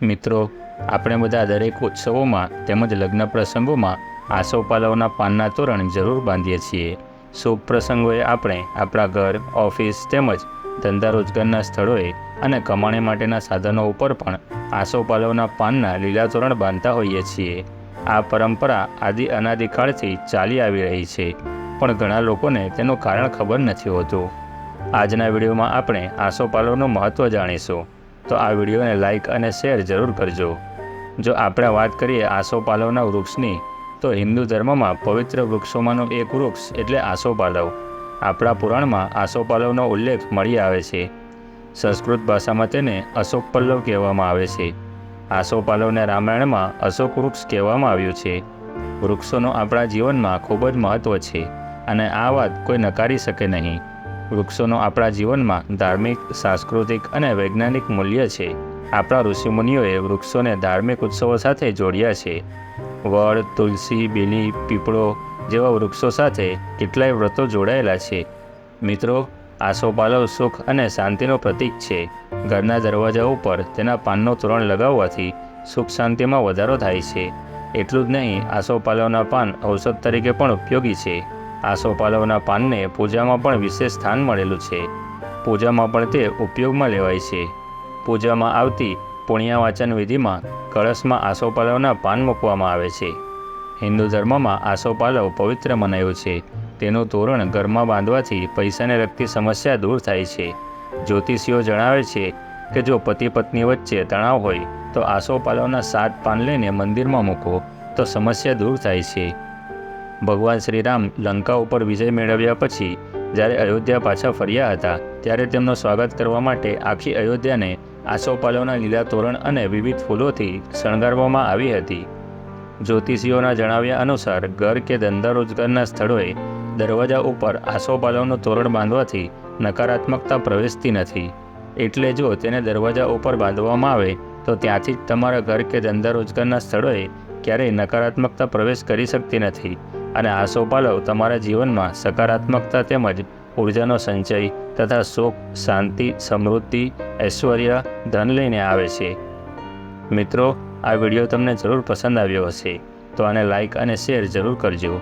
મિત્રો, આપણે બધા દરેક ઉત્સવોમાં તેમજ લગ્ન પ્રસંગોમાં આસોપાલવના પાનના તોરણ જરૂર બાંધીએ છીએ. શુભ પ્રસંગોએ આપણે આપણા ઘર, ઓફિસ તેમજ ધંધા રોજગારના સ્થળોએ અને કમાણી માટેના સાધનો ઉપર પણ આસોપાલવના પાનના લીલા તોરણ બાંધતા હોઈએ છીએ. આ પરંપરા આદિ અનાદિકાળથી ચાલી આવી રહી છે, પણ ઘણા લોકોને તેનું કારણ ખબર નથી હોતું. આજના વિડીયોમાં આપણે આસોપાલવનું મહત્ત્વ જાણીશું. તો આ વિડીયોને લાઇક અને શેર જરૂર કરજો. જો આપણે વાત કરીએ આસોપાલવના વૃક્ષની, તો હિન્દુ ધર્મમાં પવિત્ર વૃક્ષોમાંનું એક વૃક્ષ એટલે આસોપાલવ. આપણા પુરાણમાં આસોપાલવનો ઉલ્લેખ મળી આવે છે. સંસ્કૃત ભાષામાં તેને અશોક પલ્લવ કહેવામાં આવે છે. આસોપાલવને રામાયણમાં અશોક વૃક્ષ કહેવામાં આવ્યું છે. વૃક્ષોનું આપણા જીવનમાં ખૂબ જ મહત્ત્વ છે અને આ વાત કોઈ નકારી શકે નહીં. વૃક્ષોનું આપણા જીવનમાં ધાર્મિક, સાંસ્કૃતિક અને વૈજ્ઞાનિક મૂલ્ય છે. આપણા ઋષિમુનિઓએ વૃક્ષોને ધાર્મિક ઉત્સવો સાથે જોડ્યા છે. વડ, તુલસી, બીલી, પીપળો જેવા વૃક્ષો સાથે કેટલાય વ્રતો જોડાયેલા છે. મિત્રો આસોપાલવ સુખ અને શાંતિનો પ્રતીક છે. ઘરના દરવાજા ઉપર તેના પાનનો તોરણ લગાવવાથી સુખ શાંતિમાં વધારો થાય છે. એટલું જ નહીં આસોપાલવના પાન ઔષધ તરીકે પણ ઉપયોગી છે. આસોપાલવના પાનને પૂજામાં પણ વિશેષ સ્થાન મળેલું છે. પૂજામાં પણ તે ઉપયોગમાં લેવાય છે. પૂજામાં આવતી પુણ્ય વાચન વિધિમાં કળશમાં આસોપાલવના પાન મૂકવામાં આવે છે. હિન્દુ ધર્મમાં આસોપાલવ પવિત્ર મનાયો છે. તેનું તોરણ ઘરમાં બાંધવાથી પૈસાને લગતી સમસ્યા દૂર થાય છે. જ્યોતિષીઓ જણાવે છે કે જો પતિ પત્ની વચ્ચે તણાવ હોય, તો આસોપાલવના સાત પાન લઈને મંદિરમાં મૂકો તો સમસ્યા દૂર થાય છે. ભગવાન શ્રીરામ લંકા ઉપર વિજય મેળવ્યા પછી, જ્યારે અયોધ્યા પાછા ફર્યા હતા, ત્યારે તેમનો સ્વાગત કરવા માટે આખી અયોધ્યાને આસોપાલવના લીલા તોરણ અને વિવિધ ફૂલોથી શણગારવામાં આવી હતી. જ્યોતિષીઓના જણાવ્યા અનુસાર, ઘર કે ધંધા રોજગારના સ્થળોએ દરવાજા ઉપર આસોપાલવનું તોરણ બાંધવાથી નકારાત્મકતા પ્રવેશતી નથી. એટલે જો તેને દરવાજા ઉપર બાંધવામાં આવે, તો ત્યાંથી જ તમારા ઘર કે ધંધા રોજગારના સ્થળોએ ક્યારેય નકારાત્મકતા પ્રવેશ કરી શકતી નથી. અને આસોપાલવ તમારા જીવનમાં સકારાત્મકતા તેમજ ઉર્જાનો સંચય તથા સુખ, શાંતિ, સમૃદ્ધિ, ઐશ્વર્ય, ધન લઈને આવે છે. મિત્રો, આ વીડિયો તમને જરૂર પસંદ આવ્યો હશે, તો આને લાઇક અને શેર જરૂર કરજો.